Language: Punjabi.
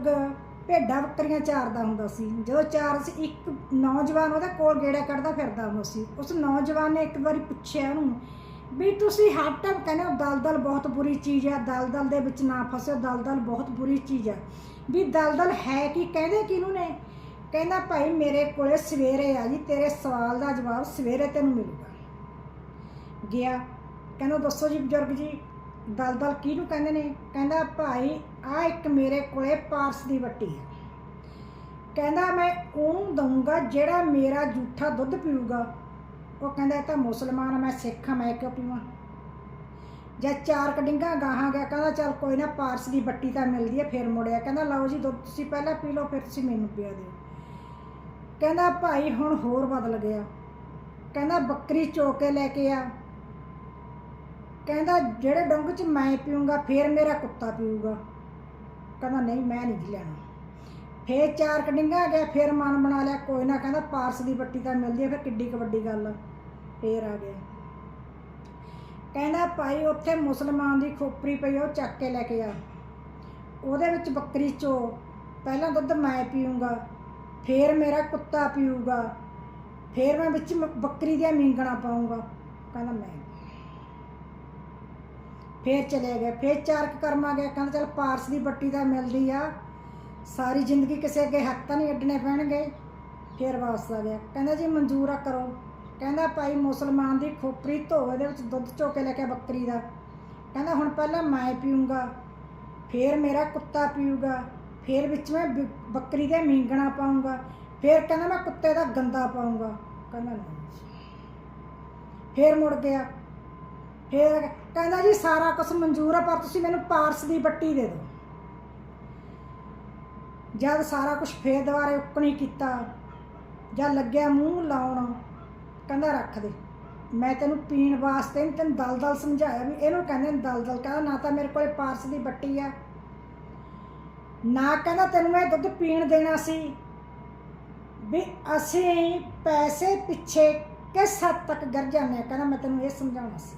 ਬਜ਼ੁਰਗ ਭੇਡਾਂ ਬੱਕਰੀਆਂ ਚਾਰਦਾ ਹੁੰਦਾ ਸੀ, ਜਦੋਂ ਚਾਰ ਸੀ ਇੱਕ ਨੌਜਵਾਨ ਉਹਦੇ ਕੋਲ ਗੇੜਾ ਕੱਢਦਾ ਫਿਰਦਾ ਹੁੰਦਾ ਸੀ, ਉਸ ਨੌਜਵਾਨ ਨੇ ਇੱਕ ਵਾਰੀ ਪੁੱਛਿਆ ਉਹਨੂੰ ਵੀ ਤੁਸੀਂ ਹਰ ਟਾਈਮ ਕਹਿੰਦੇ ਹੋ ਦਲਦਲ ਬਹੁਤ ਬੁਰੀ ਚੀਜ਼ ਆ, ਦਲਦਲ ਦੇ ਵਿੱਚ ਨਾ ਫਸਿਓ, ਦਲਦਲ ਬਹੁਤ ਬੁਰੀ ਚੀਜ਼ ਆ। ਵੀ ਦਲਦਲ ਹੈ ਕੀ? ਕਹਿੰਦੇ ਕਿਹਨੂੰ ਨੇ? ਕਹਿੰਦਾ ਭਾਈ ਮੇਰੇ ਕੋਲੇ ਸਵੇਰੇ ਆ ਜੀ, ਤੇਰੇ ਸਵਾਲ ਦਾ ਜਵਾਬ ਸਵੇਰੇ ਤੈਨੂੰ ਮਿਲੂਗਾ। ਗਿਆ। ਕਹਿੰਦਾ ਦੱਸੋ ਜੀ ਬਜ਼ੁਰਗ ਜੀ ਦਲਦਲ ਕਿਹਨੂੰ ਕਹਿੰਦੇ ਨੇ? ਕਹਿੰਦਾ ਭਾਈ ਆ ਇੱਕ ਮੇਰੇ ਕੋਲੇ ਪਾਰਸ ਦੀ ਵੱਟੀ ਹੈ। ਕਹਿੰਦਾ ਮੈਂ ਉਹਨੂੰ ਦਊਂਗਾ ਜਿਹੜਾ ਮੇਰਾ ਝੂਠਾ ਦੁੱਧ ਪੀਊਗਾ। ਉਹ ਕਹਿੰਦਾ ਇਹ ਤਾਂ ਮੁਸਲਮਾਨ ਆ, ਮੈਂ ਸਿੱਖ ਹਾਂ ਮੈਂ ਕਿਉਂ ਪੀਵਾਂ? ਜਾਂ ਚਾਰ ਕਡਿੰਗਾ ਗਾਹਾਂ ਗਿਆ ਕਹਿੰਦਾ ਚੱਲ ਕੋਈ ਨਾ ਪਾਰਸ ਦੀ ਬੱਟੀ ਤਾਂ ਮਿਲਦੀ ਹੈ ਫਿਰ ਮੁੜਿਆ। ਕਹਿੰਦਾ ਲਓ ਜੀ ਦੁੱਧ ਤੁਸੀਂ ਪਹਿਲਾਂ ਪੀ ਲਓ ਫਿਰ ਤੁਸੀਂ ਮੈਨੂੰ ਪਿਆ ਦਿਓ। ਕਹਿੰਦਾ ਭਾਈ ਹੁਣ ਹੋਰ ਬਦਲ ਗਿਆ। ਕਹਿੰਦਾ ਬੱਕਰੀ ਚੋ ਕੇ ਲੈ ਕੇ ਆ। ਕਹਿੰਦਾ, ਜਿਹੜੇ ਡੰਗ ਚ ਮੈਂ ਪੀਊਂਗਾ, ਫਿਰ ਮੇਰਾ ਕੁੱਤਾ ਪੀਊਗਾ। ਕਹਿੰਦਾ, ਨਹੀਂ, ਮੈਂ ਨਹੀਂ ਜੀ ਲੈਣਾ। ਫੇਰ ਚਾਰ ਕਡਿੰਗਾ ਗਿਆ, ਫਿਰ ਮਨ ਬਣਾ ਲਿਆ, ਕੋਈ ਨਾ, ਕਹਿੰਦਾ, ਪਾਰਸ ਦੀ ਬੱਟੀ ਤਾਂ ਮਿਲਦੀ ਹੈ ਫਿਰ ਕਿੱਡੀ ਕੁ ਵੱਡੀ ਗੱਲ ਆ। ਫੇਰ ਆ ਗਿਆ। ਕਹਿੰਦਾ, ਭਾਈ, ਉੱਥੇ ਮੁਸਲਮਾਨ ਦੀ ਖੋਪਰੀ ਪਈ ਉਹ ਚੱਕ ਕੇ ਲੈ ਕੇ ਆ। ਉਹਦੇ ਵਿੱਚ ਬੱਕਰੀ ਚੋ, ਪਹਿਲਾਂ ਦੁੱਧ ਮੈਂ ਪੀਊਂਗਾ, ਫੇਰ ਮੇਰਾ ਕੁੱਤਾ ਪੀਊਗਾ, ਫੇਰ ਮੈਂ ਵਿੱਚ ਮ- ਬੱਕਰੀ ਦੀਆਂ ਮੀਂਗਣਾ ਪਾਊਂਗਾ। ਕਹਿੰਦਾ, ਮੈਂ ਫੇਰ ਚਲੇ ਗਏ, ਫੇਰ ਚਾਰ ਕੁ ਆ ਗਿਆ ਕਹਿੰਦਾ ਚਲ ਪਾਰਸ ਦੀ ਬੱਟੀ ਤਾਂ ਮਿਲਦੀ ਆ। ਸਾਰੀ ਜ਼ਿੰਦਗੀ ਕਿਸੇ ਅੱਗੇ ਹੱਥ ਤਾਂ ਨਹੀਂ ਅੱਡਣੇ ਪੈਣਗੇ। ਫੇਰ ਵਾਪਸ ਆ ਗਿਆ। ਕਹਿੰਦਾ ਜੀ ਮਨਜ਼ੂਰ ਆ ਕਰੋ। ਕਹਿੰਦਾ ਭਾਈ ਮੁਸਲਮਾਨ ਦੀ ਖੋਪਰੀ ਧੋ ਇਹਦੇ ਵਿੱਚ ਦੁੱਧ ਚੋ ਕੇ ਲੈ ਕੇ ਬੱਕਰੀ ਦਾ। ਕਹਿੰਦਾ ਹੁਣ ਪਹਿਲਾਂ ਮੈਂ ਪੀਊਂਗਾ, ਫੇਰ ਮੇਰਾ ਕੁੱਤਾ ਪੀਊਗਾ, ਫੇਰ ਵਿੱਚ ਮੈਂ ਬੱਕਰੀ ਦੇ ਮੀਂਗਣਾ ਪਾਊਂਗਾ, ਫੇਰ ਕਹਿੰਦਾ ਮੈਂ ਕੁੱਤੇ ਦਾ ਗੰਦਾ ਪਾਊਂਗਾ। ਕਹਿੰਦਾ ਨਹੀਂ ਫੇਰ ਮੁੜ ਗਿਆ। ਫਿਰ ਕਹਿੰਦਾ ਜੀ ਸਾਰਾ ਕੁਝ ਮਨਜ਼ੂਰ ਆ, ਪਰ ਤੁਸੀਂ ਮੈਨੂੰ ਪਾਰਸ ਦੀ ਬੱਟੀ ਦੇ ਦਿਓ। ਜਦ ਸਾਰਾ ਕੁਝ ਫੇਰ ਦੁਬਾਰੇ ਉੱਕਣੀ ਕੀਤਾ ਜਦ ਲੱਗਿਆ ਮੂੰਹ ਲਾਉਣ, ਕਹਿੰਦਾ ਰੱਖ ਦੇ। ਮੈਂ ਤੈਨੂੰ ਪੀਣ ਵਾਸਤੇ ਨਹੀਂ ਤੈਨੂੰ ਦਲਦਲ ਸਮਝਾਇਆ ਵੀ, ਇਹਨੂੰ ਕਹਿੰਦੇ ਨੇ ਦਲਦਲ, ਕਹਿੰਦਾ ਨਾ ਤਾਂ ਮੇਰੇ ਕੋਲੇ ਪਾਰਸ ਦੀ ਬੱਟੀ ਆ। ਨਾ ਕਹਿੰਦਾ ਤੈਨੂੰ ਮੈਂ ਦੁੱਧ ਪੀਣ ਦੇਣਾ ਸੀ ਵੀ ਅਸੀਂ ਪੈਸੇ ਪਿੱਛੇ ਕਿਸ ਹੱਦ ਤੱਕ ਗਰ ਜਾਂਦੇ ਹਾਂ ਕਹਿੰਦਾ ਮੈਂ ਤੈਨੂੰ ਇਹ ਸਮਝਾਉਣਾ ਸੀ।